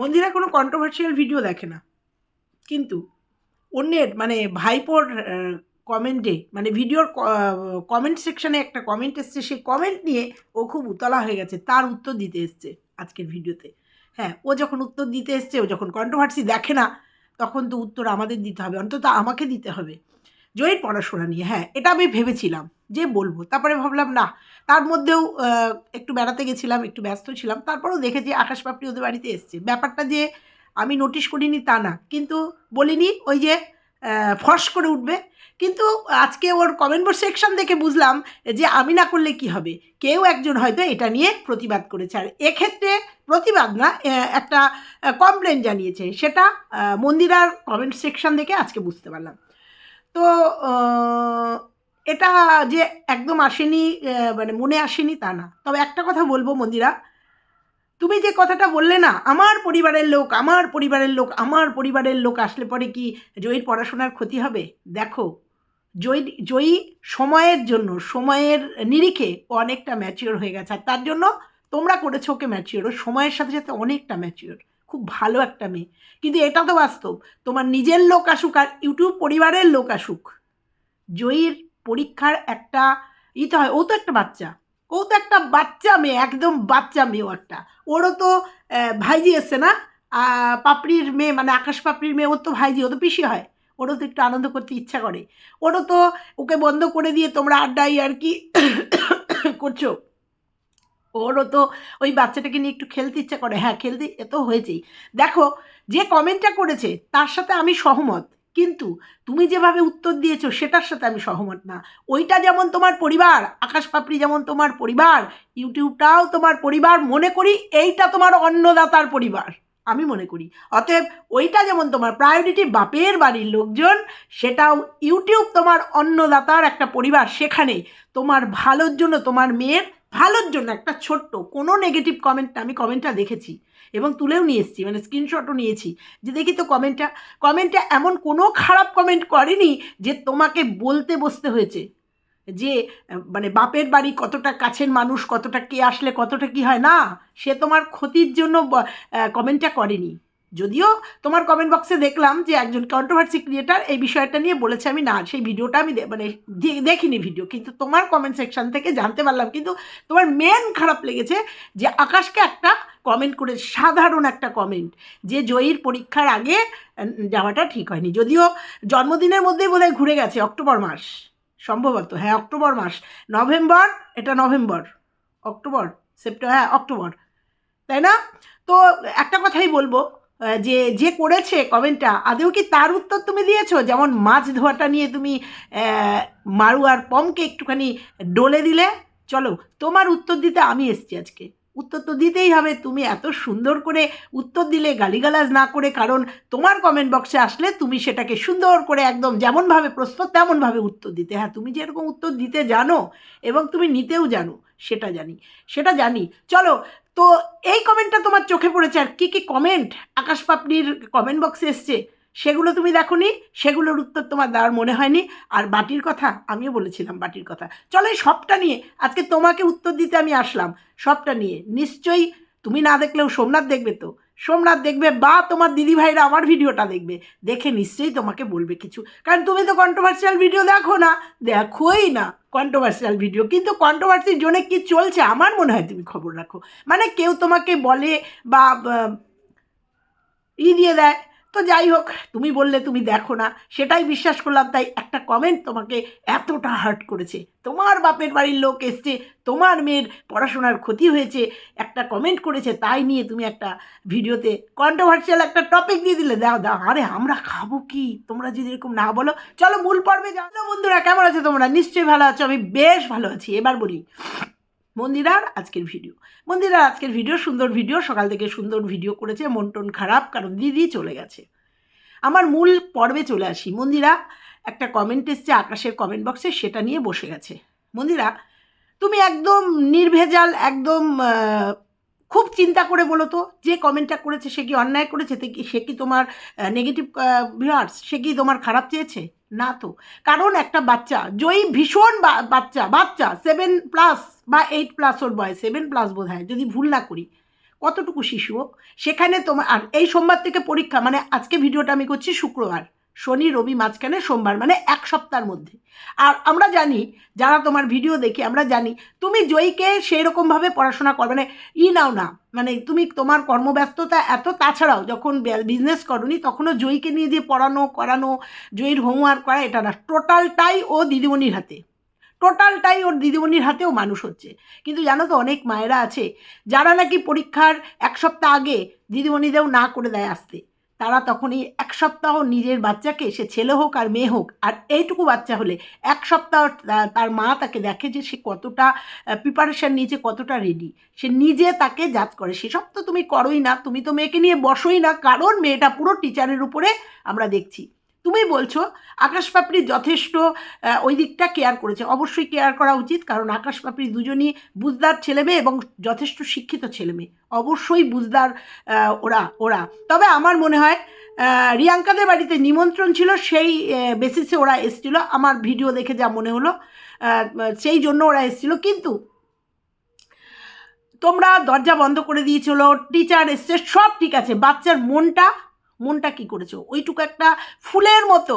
মন্দিরা কোনো controversial video দেখে না। কিন্তু অন্যের মানে ভাইপোর কমেন্টে মানে ভিডিওর কমেন্ট সেকশানে একটা কমেন্ট এসছে, সেই কমেন্ট নিয়ে ও খুব উতলা হয়ে গেছে, তার উত্তর দিতে এসছে আজকের ভিডিওতে হ্যাঁ ও যখন উত্তর দিতে এসছে, ও যখন কন্ট্রোভার্সি দেখে না, তখন তো উত্তর আমাদের দিতে হবে, অন্তত আমাকে দিতে হবে। জয়ের পড়াশোনা নিয়ে হ্যাঁ এটা আমি ভেবেছিলাম যে বলব। তারপরে ভাবলাম, না। তার মধ্যেও একটু বেড়াতে গেছিলাম, একটু ব্যস্ত ছিলাম। তারপরেও দেখেছি আকাশ পাপড়ি ওদের বাড়িতে এসছে। ব্যাপারটা যে আমি নোটিশ করিনি তা না। কিন্তু বলিনি ওই যে ফস করে উঠবে। কিন্তু আজকে ওর কমেন্ট বোর্ড সেকশন দেখে বুঝলাম যে আমি না করলে কি হবে? কেউ একজন হয়তো এটা নিয়ে প্রতিবাদ করেছে। আর এক্ষেত্রে প্রতিবাদ না একটা কমপ্লেন জানিয়েছে। সেটা মন্দিরার কমেন্ট সেকশন দেখে আজকে বুঝতে পারলাম। তো এটা যে একদম আসেনি মানে মনে আসেনি তা না। তবে একটা কথা বলব মন্দিরা, তুমি যে কথাটা বললে না, আমার পরিবারের লোক, আমার পরিবারের লোক, আমার পরিবারের লোক আসলে পরে কি জয়ীর পড়াশোনার ক্ষতি হবে? দেখো, জয়ী জয়ী সময়ের জন্য, সময়ের নিরিখে অনেকটা ম্যাচিওর হয়ে গেছে। আর তার জন্য তোমরা করেছ ওকে ম্যাচিওর সময়ের সাথে সাথে অনেকটা ম্যাচিওর খুব ভালো একটা মেয়ে। কিন্তু এটা তো বাস্তব। তোমার নিজের লোক আসুক আর ইউটিউব পরিবারের লোক আসুক। জয়ীর পরীক্ষার একটা ইতে হয়, ও তো একটা বাচ্চা। ও তো একটা বাচ্চা মেয়ে, একদম বাচ্চা মেয়েও একটা। ওরও তো ভাইজি এসছে না? পাপড়ির মেয়ে মানে আকাশ পাপড়ির মেয়ে, ওর তো ভাইজি, ও তো পিসি হয়। ওরও তো একটু আনন্দ করতে ইচ্ছা করে। ওরও তো ওকে বন্ধ করে দিয়ে তোমরা আড্ডাই আর কি করছ। ওরও তো ওই বাচ্চাটাকে নিয়ে একটু খেলতে ইচ্ছা করে। হ্যাঁ খেলতে এ তো হয়েছেই। দেখো, যে কমেন্টটা করেছে, তার সাথে আমি সহমত। কিন্তু তুমি যেভাবে উত্তর দিয়েছ, সেটার সাথে আমি সহমত না। ওইটা যেমন তোমার পরিবার, আকাশ পাপড়ি যেমন তোমার পরিবার, ইউটিউবটাও তোমার পরিবার, মনে করি এইটা তোমার অন্নদাতার পরিবার, আমি মনে করি। অতএব ওইটা যেমন তোমার প্রায়োরিটি বাপের বাড়ির লোকজন, সেটাও ইউটিউব তোমার অন্নদাতার একটা পরিবার সেখানে তোমার ভালোর জন্য তোমার মেয়ের ভালোর জন্য একটা ছোট্ট, কোনো নেগেটিভ কমেন্ট আমি কমেন্টটা দেখেছি এবং তুলেও নিয়ে এসেছি মানে স্ক্রিনশটও নিয়েছি যে দেখি তো কমেন্টটা কমেন্টটা এমন কোনো খারাপ কমেন্ট করেনি যে তোমাকে বলতে বসতে হয়েছে। যে মানে বাপের বাড়ি কতটা কাছের মানুষ, কতটা কে আসলে, কতটা কি হয় না, সে তোমার ক্ষতির জন্য কমেন্টটা করেনি। যদিও তোমার কমেন্ট বক্সে দেখলাম যে একজন কন্ট্রোভার্সি ক্রিয়েটার এই বিষয়টা নিয়ে বলেছে আমি না, সেই ভিডিওটা আমি মানে দেখিনি ভিডিও কিন্তু তোমার কমেন্ট সেকশন থেকে জানতে পারলাম, কিন্তু তোমার মেন খারাপ লেগেছে যে আকাশকে একটা কমেন্ট করে, সাধারণ একটা কমেন্ট যে জয়ীর পরীক্ষার আগে যাওয়াটা ঠিক হয়নি। যদিও জন্মদিনের মধ্যেই বোধহয় ঘুরে গেছে, অক্টোবর মাস, সম্ভবত হ্যাঁ অক্টোবর মাস, নভেম্বর, এটা নভেম্বর, অক্টোবর, সেপ্টেম্বর হ্যাঁ অক্টোবর, তাই না? তো একটা কথাই বলব যে যে করেছে কমেন্টটা আদেও কি তার উত্তর তুমি দিয়েছ? যেমন মাছ ধোয়াটা নিয়ে তুমি আহ, মারু আর পমকে একটুখানি ডলে দিলে? চলো তোমার উত্তর দিতে আমি এসছি আজকে। উত্তর তো দিতেই হবে তুমি এত সুন্দর করে উত্তর দিলে গালিগালাজ না করে কারণ তোমার কমেন্ট বক্সে আসলে তুমি সেটাকে সুন্দর করে একদম যেমনভাবে প্রশ্ন তেমনভাবে উত্তর দিতে। হ্যাঁ তুমি যেরকম উত্তর দিতে জানো এবং তুমি নিতেও জানো সেটা জানি। সেটা জানি। চলো তো এই কমেন্টটা তোমার চোখে পড়েছে আর কী কী কমেন্ট আকাশ পাপনির কমেন্ট বক্সে এসছে। সেগুলো তুমি দেখোনি, সেগুলোর উত্তর তোমার দেওয়ার মনে হয়নি। আর বাটির কথা, আমিও বলেছিলাম বাটির কথা। চলো এই সবটা নিয়ে, আজকে তোমাকে উত্তর দিতে আমি আসলাম। সবটা নিয়ে, নিশ্চয়ই তুমি না দেখলেও সোমনাথ দেখবে তো। সোমনাথ দেখবে বা তোমার দিদিভাইরা আমার ভিডিওটা দেখবে, দেখে নিশ্চয়ই তোমাকে বলবে কিছু। কারণ তুমি তো কন্ট্রোভার্সিয়াল ভিডিও দেখো না, দেখোই না কন্ট্রোভার্সিয়াল ভিডিও কিন্তু কন্ট্রোভার্সির জন্য কি চলছে আমার মনে হয় তুমি খবর রাখো। মানে কেউ তোমাকে বলে বা, ই দিয়ে দেয় তো যাই হোক, তুমি বললে তুমি দেখো না, সেটাই বিশ্বাস করলাম, তাই একটা কমেন্ট তোমাকে এতটা হার্ট করেছে। তোমার বাপের বাড়ির লোক এসছে, তোমার মেয়ের পড়াশোনার ক্ষতি হয়েছে, একটা কমেন্ট করেছে, তাই নিয়ে তুমি একটা ভিডিওতে কন্ট্রোভার্সিয়াল একটা টপিক দিয়ে দিলে। দাও দাও, আরে আমরা খাব কি? তোমরা যদি এরকম না বলো, চলো মূল পর্বে তো বন্ধুরা, কেমন আছো তোমরা? নিশ্চয়ই ভালো আছো, আমি বেশ ভালো আছি। এবার বলি মন্দিরার আজকের ভিডিও। মন্দিরার আজকের ভিডিও সুন্দর ভিডিও, সকাল থেকে সুন্দর ভিডিও করেছে, মন টন খারাপ, কারণ দিদি চলে গেছে। আমার মূল পর্বে চলে আসি। মন্দিরা একটা কমেন্ট এসছে আকাশের কমেন্ট বক্সে সেটা নিয়ে বসে গেছে। মন্দিরা, তুমি একদম নির্ভেজাল, একদম খুব চিন্তা করে বলো তো, যে কমেন্টটা করেছে সে কি অন্যায় করেছে? সে কি তোমার নেগেটিভ ভিউয়ার্স সে কি তোমার খারাপ চেয়েছে? না তো কারণ একটা বাচ্চা জয়ী ভীষণ বাচ্চা বাচ্চা সেভেন প্লাস বা এইট প্লাস ওর বয়স সেভেন প্লাস বোধ হয় যদি ভুল না করি, কতটুকু শিশু? সেখানে তোমার আর এই সোমবার থেকে পরীক্ষা মানে আজকে ভিডিওটা আমি করছি শুক্রবার শনি, রবি মাঝখানে সোমবার মানে এক সপ্তাহের মধ্যে। আর আমরা জানি, যারা তোমার ভিডিও দেখি, আমরা জানি, তুমি জয়ীকে সেই রকমভাবে পড়াশোনা করবে মানে ই নাও না মানে তুমি তোমার কর্মব্যস্ততা এত, তাছাড়াও যখন বিজনেস করনি, তখনও জয়ীকে নিয়ে যে পড়ানো, করানো, জয়ীর হোমওয়ার্ক করা, এটা না। টোটালটাই ও দিদিমণির হাতে। টোটালটাই ওর দিদিমণির হাতেও মানুষ হচ্ছে। কিন্তু জানো তো, অনেক মায়েরা আছে, যারা নাকি পরীক্ষার এক সপ্তাহ আগে দিদিমণিদেরও না করে দেয় আসতে। তারা তখন এই এক সপ্তাহ নিজের বাচ্চাকে, সে ছেলে হোক আর মেয়ে হোক, আর এইটুকু বাচ্চা হলে এক সপ্তাহ তার মা তাকে দেখে যে সে কতটা প্রিপারেশান নিয়েছে, কতটা রেডি সে নিজে তাকে জাজ করে। সেসব তো তুমি করোই না, তুমি তো মেয়েকে নিয়ে বসোই না, কারণ মেয়েটা পুরো টিচারের উপরে আমরা দেখছি। তুমি বলছো আকাশ পাপড়ি যথেষ্ট ওই দিকটা কেয়ার করেছে। অবশ্যই কেয়ার করা উচিত, কারণ আকাশ পাপড়ি দুজনই বুঝদার ছেলে মেয়ে এবং যথেষ্ট শিক্ষিত ছেলে মেয়ে। অবশ্যই বুঝদার ওরা ওরা। তবে আমার মনে হয় রিয়াঙ্কাদের বাড়িতে নিমন্ত্রণ ছিল, সেই বেসিসে ওরা এসেছিল। আমার ভিডিও দেখে যা মনে হলো সেই জন্য ওরা এসেছিল। কিন্তু তোমরা দরজা বন্ধ করে দিয়েছিল টিচার এসছে, সব ঠিক আছে। বাচ্চার মনটা মনটা কি করেছ? ওইটুকু একটা ফুলের মতো।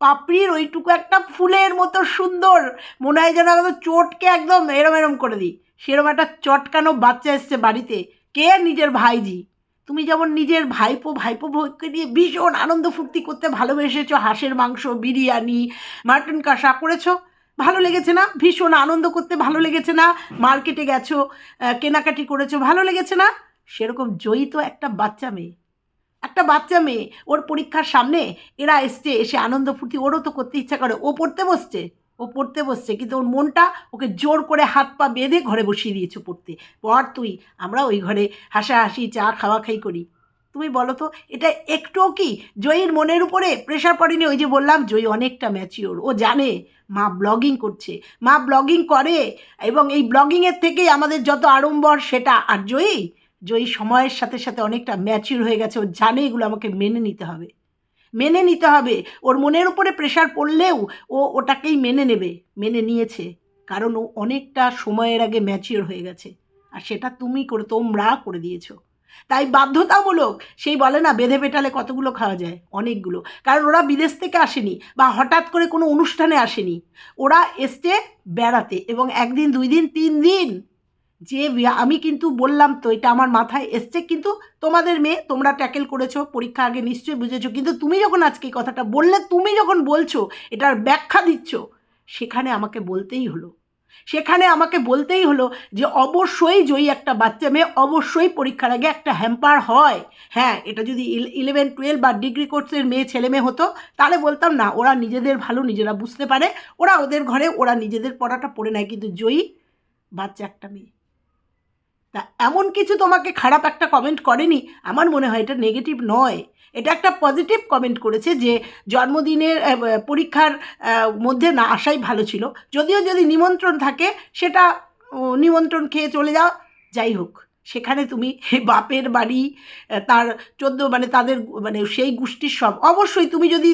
পাপড়ির ওইটুকু একটা ফুলের মতো সুন্দর। মনে হয় যেন একদম চটকে একদম এরম এরম করে দিই। সেরম একটা চটকানো বাচ্চা এসছে বাড়িতে। কে নিজের ভাইজি? তুমি যেমন নিজের ভাইপো ভাইপো ভোগকে নিয়ে ভীষণ আনন্দ ফুর্তি করতে ভালোবেসেছো, হাঁসের মাংস, বিরিয়ানি, মাটন কষা করেছ। ভালো লেগেছে না? ভীষণ আনন্দ করতে ভালো লেগেছে না? মার্কেটে গেছো কেনাকাটি করেছ, ভালো লেগেছে না? সেরকম জয়ী তো একটা বাচ্চা মেয়ে। একটা বাচ্চা মেয়ে, ওর পরীক্ষার সামনে এরা এসছে, এসে আনন্দ ফুর্তি, ওরও তো করতে ইচ্ছা করে, ও পড়তে বসছে, ও পড়তে বসছে, কিন্তু ওর মনটা ওকে জোর করে হাত পা বেঁধে ঘরে বসিয়ে দিয়েছ পড়তে। পড় তুই, আমরা ওই ঘরে হাসাহাসি, চা খাওয়া খাই করি। তুমি বলো তো, এটা একটুও কি জয়ীর মনের উপরে প্রেশার পড়েনি? ওই যে বললাম, জয়ী অনেকটা ম্যাচিওর ও জানে, মা ব্লগিং করছে, মা ব্লগিং করে, এবং এই ব্লগিংয়ের থেকেই আমাদের যত আড়ম্বর, সেটা। আর জয়ী জয়ী সময়ের সাথে সাথে অনেকটা ম্যাচিওর হয়ে গেছে, ও জানে এগুলো আমাকে মেনে নিতে হবে। মেনে নিতে হবে। ওর মনের উপরে প্রেশার পড়লেও ও ওটাকেই মেনে নেবে, মেনে নিয়েছে। কারণ ও অনেকটা সময়ের আগে ম্যাচিওর হয়ে গেছে। আর সেটা তুমি করে, তোমরা করে দিয়েছ। তাই বাধ্যতামূলক সেই বলে না, বেঁধে পেটালে কতগুলো খাওয়া যায়? অনেকগুলো। কারণ ওরা বিদেশ থেকে আসেনি বা হঠাৎ করে কোনো অনুষ্ঠানে আসেনি। ওরা এসছে বেড়াতে এবং একদিন, দুই দিন, তিন দিন যে আমি কিন্তু বললাম তো, এটা আমার মাথায় এসছে, কিন্তু তোমাদের মেয়ে তোমরা ট্যাকেল করেছ, পরীক্ষা আগে নিশ্চয়ই বুঝেছ, কিন্তু তুমি যখন আজকে কথাটা বললে, তুমি যখন বলছো, এটার ব্যাখ্যা দিচ্ছ, সেখানে আমাকে বলতেই হলো। সেখানে আমাকে বলতেই হলো যে অবশ্যই জয়ী একটা বাচ্চা মেয়ে, অবশ্যই পরীক্ষার আগে একটা হ্যাম্পার হয়। হ্যাঁ এটা যদি ইলেভেন টুয়েলভ বা ডিগ্রি কোর্সের মেয়ে, ছেলে মেয়ে হতো, তাহলে বলতাম না, ওরা নিজেদের ভালো, নিজেরা বুঝতে পারে, ওরা ওদের ঘরে, ওরা নিজেদের পড়াটা পড়ে নেয়, কিন্তু জয়ী বাচ্চা একটা মেয়ে। তা এমন কিছু তোমাকে খারাপ একটা কমেন্ট করেনি? আমার মনে হয় এটা নেগেটিভ নয়। এটা একটা পজিটিভ কমেন্ট করেছে যে জন্মদিনের পরীক্ষার মধ্যে না আসাই ভালো ছিল। যদিও যদি নিমন্ত্রণ থাকে, সেটা নিমন্ত্রণ খেয়ে চলে যাও। যাই হোক। সেখানে তুমি বাপের বাড়ি তার চোদ্দ মানে তাদের মানে সেই গোষ্ঠীর সব। অবশ্যই তুমি যদি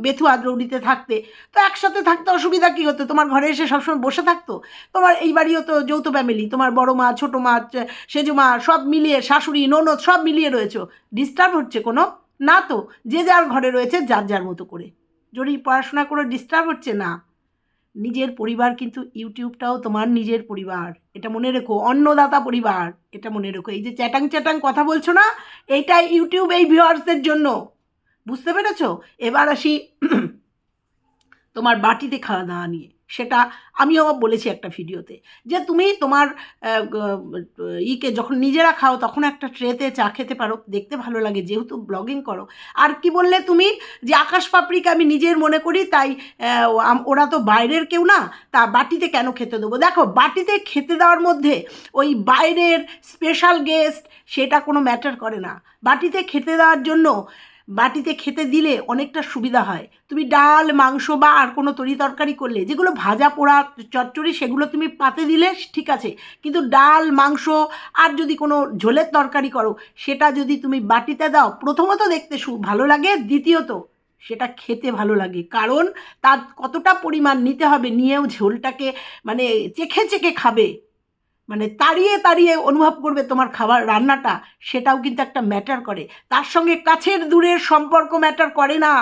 বেথু আদ্রৌড়িতে থাকতে, তো একসাথে থাকতে অসুবিধা কী হতো? তোমার ঘরে এসে সবসময় বসে থাকতো? তোমার এই বাড়িও তো যৌথ ফ্যামিলি তোমার বড় মা, ছোটো মা সেজো মা, সব মিলিয়ে, শাশুড়ি, ননদ, সব মিলিয়ে রয়েছো। ডিস্টার্ব হচ্ছে কোনো? না তো। যে যার ঘরে রয়েছে, যার যার মতো করে। যদি পড়াশোনা করে ডিস্টার্ব হচ্ছে, না। নিজের পরিবার কিন্তু ইউটিউবটাও তোমার নিজের পরিবার। এটা মনে রেখো, অন্নদাতা পরিবার। এটা মনে রেখো, এই যে চ্যাটাং চ্যাটাং কথা বলছো না, এইটাই ইউটিউব এই ভিউয়ার্সদের জন্য। বুঝতে পেরেছ? এবার আসি তোমার বাটিতে খাওয়া দাওয়া নিয়ে। সেটা আমিও বলেছি একটা ভিডিওতে, যে তুমি তোমার ইকে যখন নিজেরা খাও তখন একটা ট্রেতে চা খেতে পারো, দেখতে ভালো লাগে, যেহেতু ব্লগিং করো। আর কি বললে তুমি, যে আকাশ পাপড়িকে আমি নিজের মনে করি, তাই ওরা তো বাইরের কেউ না, তা বাটিতে কেন খেতে দেবো? দেখো, বাটিতে খেতে দেওয়ার মধ্যে ওই বাইরের স্পেশাল গেস্ট সেটা কোনো ম্যাটার করে না। বাটিতে খেতে দেওয়ার জন্য বাটিতে খেতে দিলে অনেকটা সুবিধা হয়। তুমি ডাল, মাংস বা আর কোনো তরি তরকারি করলে, যেগুলো ভাজা পোড়া চচ্চড়ি, সেগুলো তুমি পাতে দিলে ঠিক আছে। কিন্তু ডাল, মাংস আর যদি কোনো ঝোলের তরকারি করো, সেটা যদি তুমি বাটিতে দাও, প্রথমত দেখতে সু ভালো লাগে, দ্বিতীয়ত সেটা খেতে ভালো লাগে। কারণ তার কতটা পরিমাণ নিতে হবে, নিয়েও ঝোলটাকে মানে চেখে চেখে খাবে। মানে তাড়িয়ে তাড়িয়ে অনুভব করবে তোমার খাবার রান্নাটা, সেটাও কিন্তু একটা ম্যাটার করে। তার সঙ্গে কাছের দূরের সম্পর্ক ম্যাটার করে না।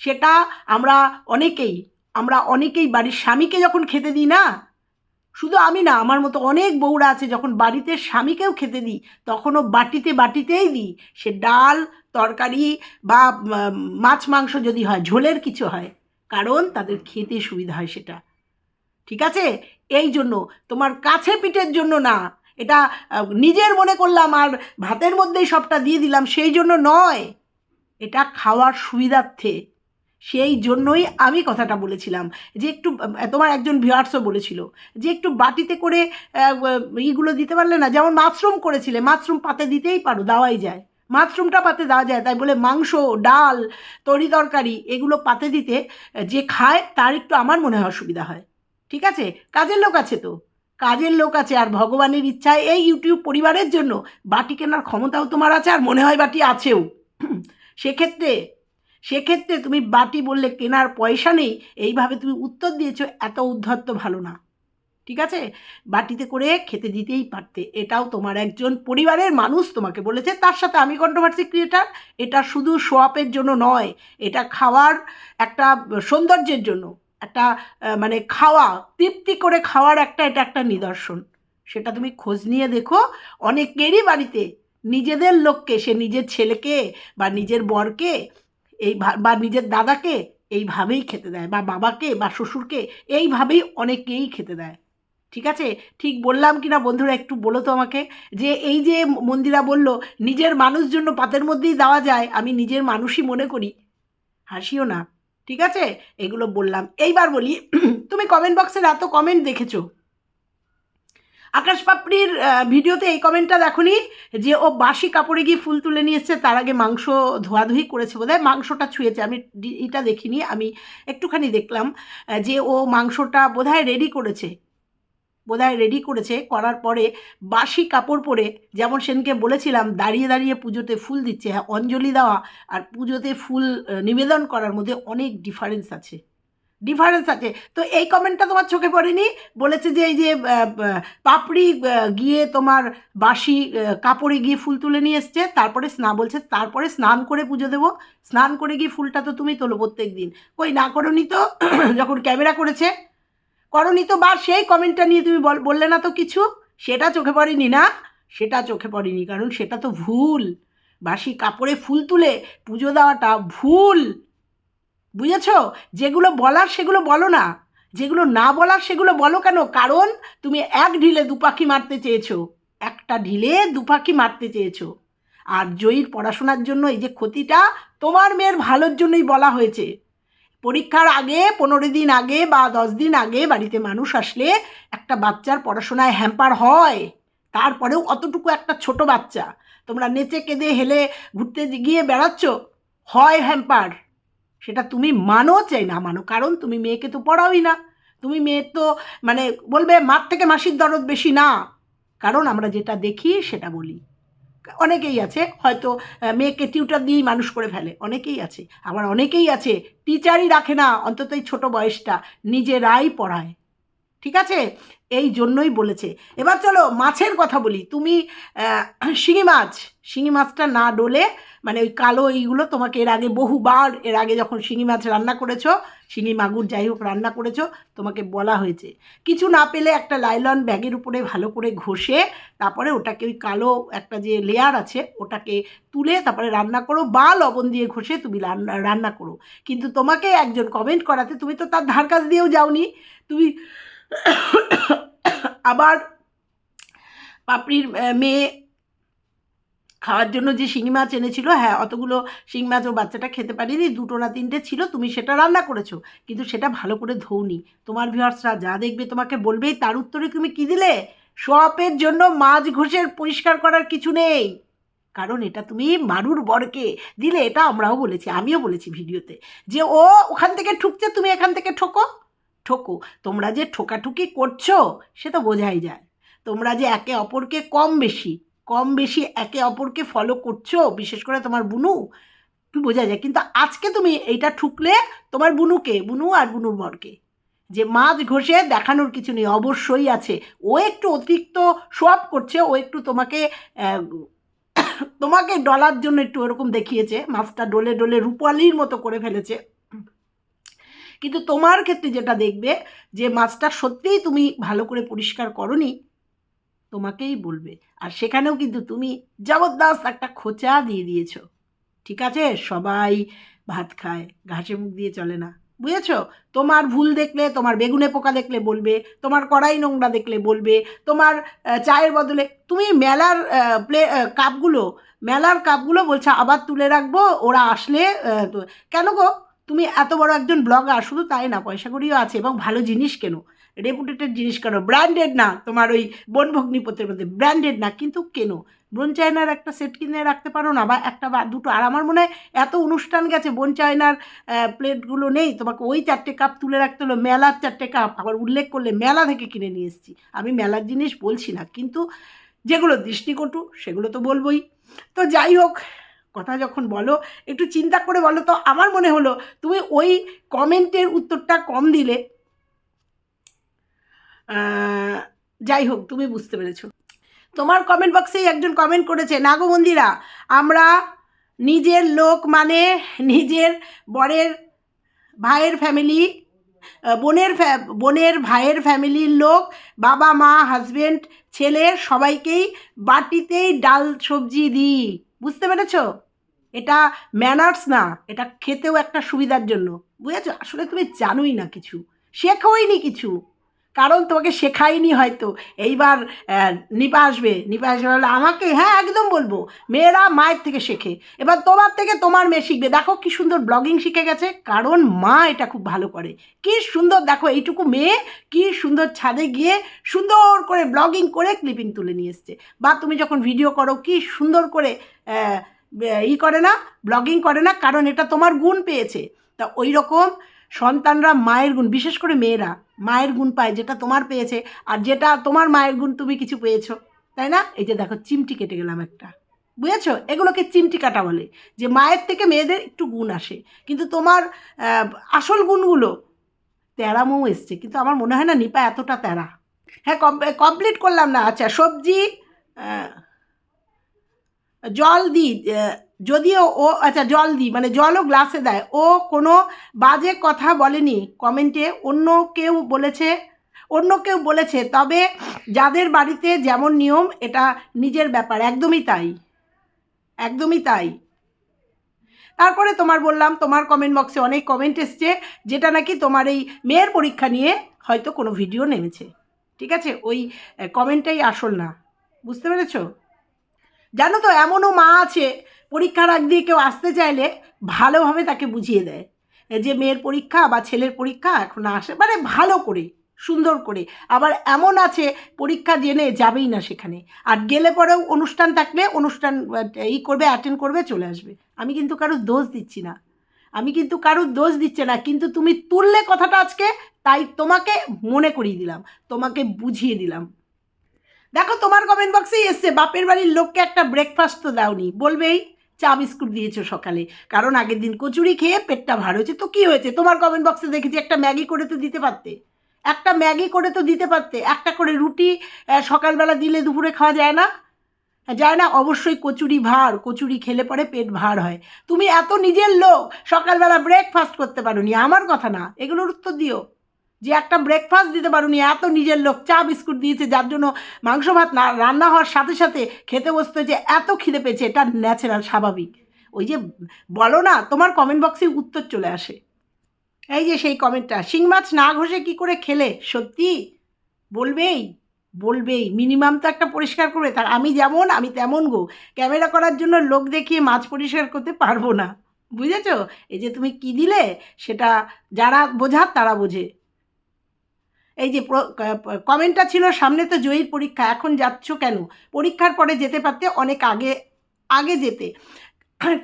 সেটা আমরা অনেকেই আমরা অনেকেই বাড়ির স্বামীকে যখন খেতে দিই না, শুধু আমি না, আমার মতো অনেক বউরা আছে, যখন বাড়িতে স্বামীকেও খেতে দিই, তখনও বাটিতে বাটিতেই দিই। সে ডাল, তরকারি বা মাছ মাংস যদি হয়, ঝোলের কিছু হয়, কারণ তাদের খেতে সুবিধা হয় সেটা। ঠিক আছে? এই জন্য, তোমার কাছে পিঠের জন্য না। এটা নিজের মনে করলাম আর ভাতের মধ্যেই সবটা দিয়ে দিলাম, সেই জন্য নয়। এটা খাওয়ার সুবিধার্থে। সেই জন্যই আমি কথাটা বলেছিলাম যে একটু তোমার একজন ভিউয়ার্সও বলেছিল যে একটু বাটিতে করে ইগুলো দিতে পারলে না, যেমন মাশরুম করেছিলে, মাশরুম পাতে দিতেই পারো, দেওয়াই যায়। মাশরুমটা পাতে দেওয়া যায়, তাই বলে মাংস, ডাল, তরি তরকারি, এগুলো পাতে দিতে যে খায়, তার একটু আমার মনে হয় অসুবিধা হয়। ঠিক আছে? কাজের লোক আছে তো। কাজের লোক আছে আর ভগবানের ইচ্ছায় এই ইউটিউব পরিবারের জন্য বাটি কেনার ক্ষমতাও তোমার আছে আর মনে হয় বাটি আছেও। সেক্ষেত্রে সেক্ষেত্রে তুমি বাটি বললে কেনার পয়সা নেই, এইভাবে তুমি উত্তর দিয়েছ, এত উদ্ধত্ত ভালো না। ঠিক আছে? বাটিতে করে খেতে দিতেই পারতে। এটাও তোমার একজন পরিবারের মানুষ তোমাকে বলেছে, তার সাথে আমি কন্ট্রোভার্সি ক্রিয়েটার এটা শুধু শো আপের জন্য নয়, এটা খাওয়ার একটা সৌন্দর্যের জন্য। একটা মানে খাওয়া, তৃপ্তি করে খাওয়ার একটা, এটা একটা নিদর্শন। সেটা তুমি খোঁজ নিয়ে দেখো, অনেকেরই বাড়িতে নিজেদের লোককে, সে নিজের ছেলেকে বা নিজের বরকে এই বা নিজের দাদাকে এইভাবেই খেতে দেয়, বা বাবাকে বা শ্বশুরকে এইভাবেই অনেকেই খেতে দেয়। ঠিক আছে? ঠিক বললাম কি না বন্ধুরা একটু বলো তো আমাকে, যে এই যে মন্দিরা বলল, নিজের মানুষ জন্য পাতের মধ্যেই দেওয়া যায়, আমি নিজের মানুষই মনে করি। হাসিও না। ঠিক আছে? এগুলো বললাম। এইবার বলি, তুমি কমেন্ট বক্সের এত কমেন্ট দেখেছ। আকাশ পাপড়ির ভিডিওতে এই কমেন্টটা দেখনি যে ও বাসি কাপড়ে গিয়ে ফুল তুলে নিয়ে তার আগে মাংস ধোয়াধুয়ি করেছে বোধহয়, মাংসটা ছুঁয়েছে। আমি এটা দেখিনি, আমি একটুখানি দেখলাম যে ও মাংসটা বোধহয় রেডি করেছে। বোধহয় রেডি করেছে, করার পরে বাসি কাপড় পরে যেমন সেদিনকে বলেছিলাম, দাঁড়িয়ে দাঁড়িয়ে পুজোতে ফুল দিচ্ছে। হ্যাঁ অঞ্জলি দেওয়া আর পুজোতে ফুল নিবেদন করার মধ্যে অনেক ডিফারেন্স আছে। ডিফারেন্স আছে। তো এই কমেন্টটা তোমার চোখে পড়েনি? বলেছে যে এই যে পাপড়ি গিয়ে তোমার বাসি কাপড়ে গিয়ে ফুল তুলে নিয়ে এসছে, তারপরে স্নান বলছে তারপরে স্নান করে পুজো দেবো। স্নান করে গিয়ে ফুলটা তো তুমি তোলো প্রত্যেক দিন। কই না করো নি তো? যখন ক্যামেরা করেছে করনি তো বা, সেই কমেন্টটা নিয়ে তুমি বল- বললে না তো কিছু? সেটা চোখে পড়েনি না? সেটা চোখে পড়েনি, কারণ সেটা তো ভুল। বাসি কাপড়ে ফুল তুলে পুজো দেওয়াটা ভুল। বুঝেছ? যেগুলো বলার সেগুলো বলো না। যেগুলো না বলার সেগুলো বলো কেন? কারণ তুমি এক ঢিলে দু পাখি মারতে চেয়েছো। একটা ঢিলে দু পাখি মারতে চেয়েছো। আর জয়ীর পড়াশোনার জন্য এই যে ক্ষতিটা তোমার মেয়ের ভালোর জন্যই বলা হয়েছে। পরীক্ষার আগে, পনেরো দিন আগে বা দশ দিন আগে বাড়িতে মানুষ আসলে একটা বাচ্চার পড়াশোনায় হ্যাম্পার হয়। তারপরেও অতটুকু একটা ছোট বাচ্চা। তোমরা নেচে কেঁদে হেলে ঘুরতে গিয়ে বেড়াচ্ছ, হয় হ্যাম্পার সেটা তুমি মানো চাই না মানো, কারণ তুমি মেয়েকে তো পড়াওই না। তুমি মেয়ের তো মানে বলবে মার থেকে মাসির দরদ বেশি না। কারণ আমরা যেটা দেখি সেটা বলি। অনেকেই আছে, হয়তো মেয়েকে টিউটার দিয়েই মানুষ করে ফেলে, অনেকেই আছে। আবার অনেকেই আছে, টিচারই রাখে না, অন্তত এই ছোটো বয়সটা, নিজেরাই পড়ায়। ঠিক আছে? এই জন্যই বলেছে। এবার চলো মাছের কথা বলি। তুমি শিঙি মাছ, শিঙি মাছটা না ডোলে মানে ওই কালো এইগুলো তোমাকে এর আগে বহুবার, এর আগে যখন শিঙি মাছ রান্না করেছ, শিঙি মাগুর যাই হোক রান্না করেছ, তোমাকে বলা হয়েছে। কিছু না পেলে একটা লাইলন ব্যাগের উপরে ভালো করে ঘষে, তারপরে ওটাকে ওই কালো একটা যে লেয়ার আছে, ওটাকে তুলে তারপরে রান্না করো বা লবণ দিয়ে ঘষে তুমি রান্না করো। কিন্তু তোমাকে একজন কমেন্ট করাতে, তুমি তো তার ধার কাছ দিয়েও যাওনি। তুমি আবার পাপড়ির মেয়ে খাওয়ার জন্য যে শিঙি মাছ এনেছিল হ্যাঁ অতগুলো শিঙি মাছ ও বাচ্চাটা খেতে পারিনি, দুটো না তিনটে ছিল, তুমি সেটা রান্না করেছ, কিন্তু সেটা ভালো করে ধোওনি। তোমার ভিউয়ার্সরা যা দেখবে তোমাকে বলবেই, তার উত্তরে তুমি কি দিলে? শপের জন্য মাছ ঘষের পরিষ্কার করার কিছু নেই। কারণ এটা তুমি মারুর বরকে দিলে, এটা আমরাও বলেছি, আমিও বলেছি ভিডিওতে, যে ও ওখান থেকে ঠুকছে, তুমি এখান থেকে ঠোকো। ঠোকো। তোমরা যে ঠোকাঠুকি করছ, সে তো বোঝাই যায়। তোমরা যে একে অপরকে কম বেশি কম বেশি একে অপরকে ফলো করছ, বিশেষ করে তোমার বুনু বোঝা যায়? কিন্তু আজকে তুমি এইটা ঠুকলে তোমার বুনুকে, বুনু আর বুনুর বরকে। যে মাছ ঘষে দেখানোর কিছু নেই, অবশ্যই আছে। ও একটু অতিরিক্ত সোয়াব করছে, ও একটু তোমাকে তোমাকে ডলার জন্য একটু ওরকম দেখিয়েছে, মাছটা ডলে ডলে রূপালির মতো করে ফেলেছে। কিন্তু তোমার ক্ষেত্রে যেটা দেখবে যে মাছটা সত্যিই তুমি ভালো করে পরিষ্কার করনি, তোমাকেই বলবে। আর সেখানেও কিন্তু তুমি জবরদস্ত একটা খোঁচা দিয়ে দিয়েছ। ঠিক আছে? সবাই ভাত খায়, ঘাসে মুখ দিয়ে চলে না। বুঝেছ? তোমার ভুল দেখলে, তোমার বেগুনে পোকা দেখলে বলবে, তোমার কড়াই নোংরা দেখলে বলবে, তোমার চায়ের বদলে, তুমি মেলার প্লে কাপগুলো, মেলার কাপগুলো বলছে, আবার তুলে রাখব, ওরা আসলে কেন গো? তুমি এত বড় একজন ব্লগার শুধু তাই না, পয়সা করিও আছে এবং ভালো জিনিস কেন? রেপুটেটেড জিনিস কেন? ব্র্যান্ডেড না, তোমার ওই বনভগ্নিপত্রের মধ্যে ব্র্যান্ডেড না, কিন্তু কেন? বোন চায়নার একটা সেট কিনে রাখতে পারো না, বা একটা বা দুটো, আর আমার মনে হয় এত অনুষ্ঠান গেছে, বোন চায়নার প্লেটগুলো নেই, তোমাকে ওই চারটে কাপ তুলে রাখতে হলো, মেলার চারটে কাপ আবার উল্লেখ করলে মেলা থেকে কিনে নিয়ে এসেছি। আমি মেলার জিনিস বলছি না, কিন্তু যেগুলো দৃষ্টিকটু, সেগুলো তো বলবোই। তো যাই হোক কথা যখন বলো, একটু চিন্তা করে বলো তো, আমার মনে হলো তুমি ওই কমেন্টের উত্তরটা কম দিলে যাই হোক, তুমি বুঝতে পেরেছ। তোমার কমেন্ট বক্সেই একজন কমেন্ট করেছে নাগো মন্দিরা, আমরা নিজের লোক মানে নিজের বরের ভাইয়ের ফ্যামিলি বোনের বোনের ভাইয়ের ফ্যামিলির লোক, বাবা, মা হাজবেন্ড ছেলে সবাইকেই বাটিতেই ডাল সবজি দিই। বুঝতে পেরেছ? এটা ম্যানার্স না, এটা খেতেও একটা সুবিধার জন্য। বুঝেছ? আসলে তুমি জানোই না কিছু, শেখোইনি কিছু। কারণ তোমাকে শেখায়নি হয়তো। এইবার নিপা আসবে নিপা আসবে বলে আমাকে? হ্যাঁ একদম বলব। মেয়েরা মায়ের থেকে শেখে। এবার তোমার থেকে তোমার মেয়ে শিখবে। দেখো কি সুন্দর ব্লগিং শিখে গেছে, কারণ মা এটা খুব ভালো করে। কি সুন্দর, দেখো এইটুকু মেয়ে, কি সুন্দর ছাদে গিয়ে সুন্দর করে ব্লগিং করে ক্লিপিং তুলে নিয়ে এসছে। বা তুমি যখন ভিডিও করো, কি সুন্দর করে ই করে না ব্লগিং করে না, কারণ এটা তোমার গুণ পেয়েছে। তা ওই রকম সন্তানরা মায়ের গুণ, বিশেষ করে মেয়েরা মায়ের গুণ পায়, যেটা তোমার পেয়েছে আর যেটা তোমার মায়ের গুণ তুমি কিছু পেয়েছ, তাই না? এই যে দেখো, চিমটি কেটে গেলাম একটা। বুঝেছ? এগুলোকে চিমটি কাটা বলে, যে মায়ের থেকে মেয়েদের একটু গুণ আসে। কিন্তু তোমার আসল গুণগুলো তেরামও এসছে, কিন্তু আমার মনে হয় না নিপা এতটা তেরা। হ্যাঁ কমপ্লিট করলাম না। আচ্ছা সবজি জল দিই যদিও ও আচ্ছা জল দিই মানে জলও গ্লাসে দেয়। ও কোনো বাজে কথা বলেনি কমেন্টে, অন্য কেউ বলেছে, অন্য কেউ বলেছে, তবে যাদের বাড়িতে যেমন নিয়ম, এটা নিজের ব্যাপার, একদমই তাই। একদমই তাই। তারপরে তোমার বললাম, তোমার কমেন্ট বক্সে অনেক কমেন্ট এসছে, যেটা নাকি তোমার এই মেয়ের পরীক্ষা নিয়ে হয়তো কোনো ভিডিও নেমেছে। ঠিক আছে? ওই কমেন্টটাই আসল না। বুঝতে পেরেছ? জানো তো, এমনও মা আছে, পরীক্ষার আগ দিয়ে কেউ আসতে চাইলে ভালোভাবে তাকে বুঝিয়ে দেয়। যে মেয়ের পরীক্ষা বা ছেলের পরীক্ষা এখন আসে মানে ভালো করে, সুন্দর করে। আবার এমন আছে, পরীক্ষা জেনে যাবেই না সেখানে। আর গেলে পরেও অনুষ্ঠান থাকলে অনুষ্ঠান ই করবে অ্যাটেন্ড করবে, চলে আসবে। আমি কিন্তু কারোর দোষ দিচ্ছি না। আমি কিন্তু কারোর দোষ দিচ্ছে না, কিন্তু তুমি তুললে কথাটা আজকে, তাই তোমাকে মনে করিয়ে দিলাম, তোমাকে বুঝিয়ে দিলাম। দেখো, তোমার কমেন্ট বক্সেই এসছে, বাপের বাড়ির লোককে একটা ব্রেকফাস্ট তো দাওনি। বলবেই চা বিস্কুট দিয়েছ সকালে। কারণ আগের দিন কচুরি খেয়ে পেটটা ভার হয়েছে। তো কি হয়েছে? তোমার কমেন্ট বক্সে দেখেছি একটা ম্যাগি করে তো দিতে পারতে। একটা ম্যাগি করে তো দিতে পারতে। একটা করে রুটি সকালবেলা দিলে দুপুরে খাওয়া যায় না? যায় না, অবশ্যই কচুরি ভার। কচুরি খেলে পরে পেট ভার হয়। তুমি এত নিজের লোক, সকালবেলা ব্রেকফাস্ট করতে পারোনি। আমার কথা না, এগুলোর উত্তর দিও। যে একটা ব্রেকফাস্ট দিতে পারোনি, এত নিজের লোক, চা বিস্কুট দিয়েছে, যার জন্য মাংস ভাত না, রান্না হওয়ার সাথে সাথে খেতে বসতে যে এত খিদে পেয়েছে, এটা ন্যাচারাল স্বাভাবিক। ওই যে বলো না, তোমার কমেন্ট বক্সে উত্তর চলে আসে। এই যে সেই কমেন্টটা শিং মাছ না ঘষে কি করে খেলে? সত্যি? বলবেই বলবেই। মিনিমাম তো একটা পরিষ্কার করবে, তার আমি যেমন, আমি তেমন গো। ক্যামেরা করার জন্য লোক দেখিয়ে মাছ পরিষ্কার করতে পারব না। বুঝেছ? এই যে তুমি কি দিলে, সেটা যারা বোঝার তারা বোঝে। এই যে কমেন্টটা ছিল, সামনে তো জয়ীর পরীক্ষা, এখন যাচ্ছ কেন? পরীক্ষার পরে যেতে পারতে অনেক আগে আগে যেতে।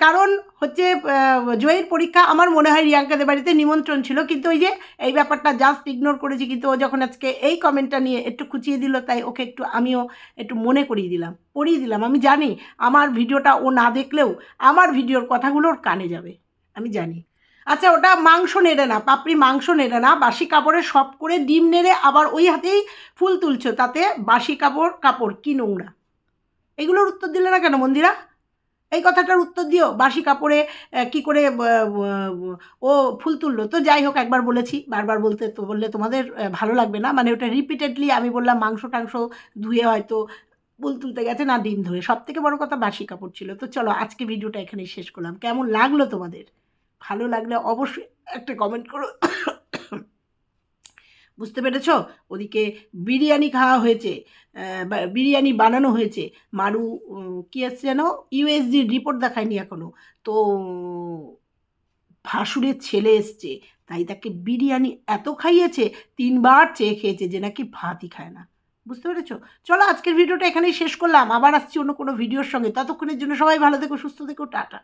কারণ হচ্ছে জয়ের পরীক্ষা আমার মনে হয় রিয়াঙ্কাদের বাড়িতে নিমন্ত্রণ ছিল, কিন্তু ওই যে এই ব্যাপারটা জাস্ট ইগনোর করেছি, কিন্তু ও যখন আজকে এই কমেন্টটা নিয়ে একটু খুঁচিয়ে দিল, তাই ওকে একটু আমিও একটু মনে করিয়ে দিলাম, পড়িয়ে দিলাম। আমি জানি আমার ভিডিওটা ও না দেখলেও আমার ভিডিওর কথাগুলো ওর কানে যাবে, আমি জানি। আচ্ছা ওটা মাংস নেড়ে না, পাপড়ি মাংস নেড়ে না, বাসি কাপড়ে সব করে ডিম নেড়ে আবার ওই হাতেই ফুল তুলছো, তাতে বাসি কাপড় কাপড়, কি নোংরা? এগুলোর উত্তর দিলে না কেন মন্দিরা? এই কথাটার উত্তর দিও, বাসি কাপড়ে কি করে ও ফুল তুললো? তো যাই হোক, একবার বলেছি, বারবার বলতে তো, বললে তোমাদের ভালো লাগবে না মানে ওটা রিপিটেডলি আমি বললাম, মাংস টাংস ধুয়ে হয়তো ফুল তুলতে গেছে না, ডিম ধুয়ে। সব থেকে বড় কথা বাসি কাপড় ছিল। তো চলো, আজকে ভিডিওটা এখানেই শেষ করলাম। কেমন লাগল তোমাদের? ভালো লাগলে অবশ্যই একটা কমেন্ট করো। বুঝতে পেরেছ? ওদিকে বিরিয়ানি খাওয়া হয়েছে বিরিয়ানি বানানো হয়েছে। মারু কি আসছে যেন? ইউএসজির রিপোর্ট দেখায়নি এখনও। তো, ভাসুরের ছেলে এসছে, তাই তাকে বিরিয়ানি এত খাইয়েছে, তিনবার চেয়ে খেয়েছে যে নাকি ভাতই খায় না। বুঝতে পেরেছ? চলো আজকের ভিডিওটা এখানেই শেষ করলাম। আবার আসছি অন্য কোনো ভিডিওর সঙ্গে। ততক্ষণের জন্য সবাই ভালো থেকো, সুস্থ থেকো, টাটা।